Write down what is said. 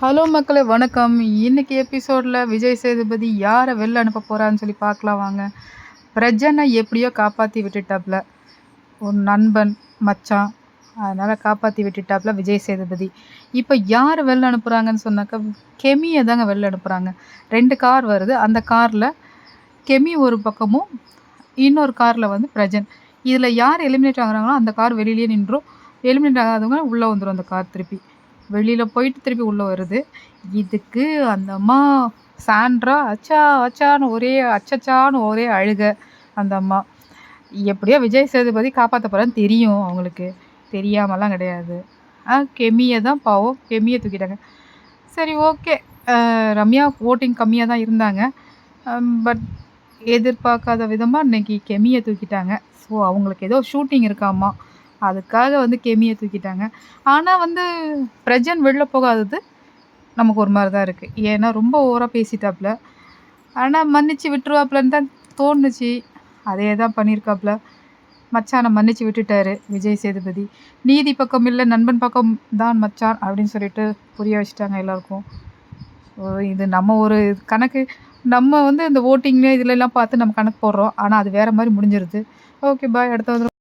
Hello மக்களே வணக்கம். இன்னைக்கு எபிசோடில் விஜய் சேதுபதி யாரை வெளில அனுப்ப போகிறான்னு சொல்லி பார்க்கலாம் வாங்க. பிரஜனை எப்படியோ காப்பாற்றி விட்டுட்டாப்புல ஒரு நண்பன் மச்சான் அதனால் காப்பாற்றி விட்டுட்டாப்புல விஜய் சேதுபதி. இப்போ யார் வெளில அனுப்புகிறாங்கன்னு சொன்னாக்கா கெமியை தாங்க வெளில அனுப்புகிறாங்க ரெண்டு கார் வருது. அந்த காரில் கெமி ஒரு பக்கமும் இன்னொரு காரில் வந்து பிரஜன். இதில் யார் எலிமினேட் ஆகுறாங்களோ அந்த கார் வெளியிலேயே நின்றும். எலிமினேட் ஆகாதவங்க உள்ளே வந்துடும் அந்த கார் திருப்பி. வெளியில் போயிட்டு திருப்பி உள்ளே வருது. இதுக்கு அந்த அம்மா சாண்ட்ரா அச்சா அச்சான்னு ஒரே அச்சச்சான்னு ஒரே அழுக அந்த அம்மா. எப்படியோ விஜய் சேதுபதி காப்பாற்ற போகிறான்னு தெரியும் அவங்களுக்கு. தெரியாமலாம் கிடையாது. ஆ கெமியை தான் பாவம். கெமியை தூக்கிட்டாங்க. சரி ஓகே. ரம்யா ஓட்டிங் கம்மியாக தான் இருந்தாங்க. பட் எதிர்பார்க்காத விதமாக இன்றைக்கி கெமியை தூக்கிட்டாங்க. ஸோ அவங்களுக்கு ஏதோ ஷூட்டிங் இருக்காமா? அதுக்காக வந்து கெமியை தூக்கிட்டாங்க. ஆனால் வந்து பிரஜன் வெளில போகாதது நமக்கு ஒரு மாதிரி தான் இருக்குது ஏன்னா ரொம்ப ஓவராக பேசிட்டாப்புல ஆனால் மன்னிச்சு விட்டுருவாப்புலன்னு தான் தோணுச்சு. அதே தான் பண்ணியிருக்காப்புல மச்சானை மன்னிச்சு விட்டுட்டாரு விஜய் சேதுபதி. நீதி பக்கம் இல்லை நண்பன் பக்கம் தான் மச்சான் அப்படின்னு சொல்லிட்டு புரிய வச்சுட்டாங்க எல்லாருக்கும். இது நம்ம ஒரு கணக்கு. நம்ம வந்து இந்த ஓட்டிங்லேயே இதுலலாம் பார்த்து நம்ம கணக்கு போடுறோம். ஆனால் அது வேறு மாதிரி முடிஞ்சிருது. ஓகே பாய் அடுத்த வந்து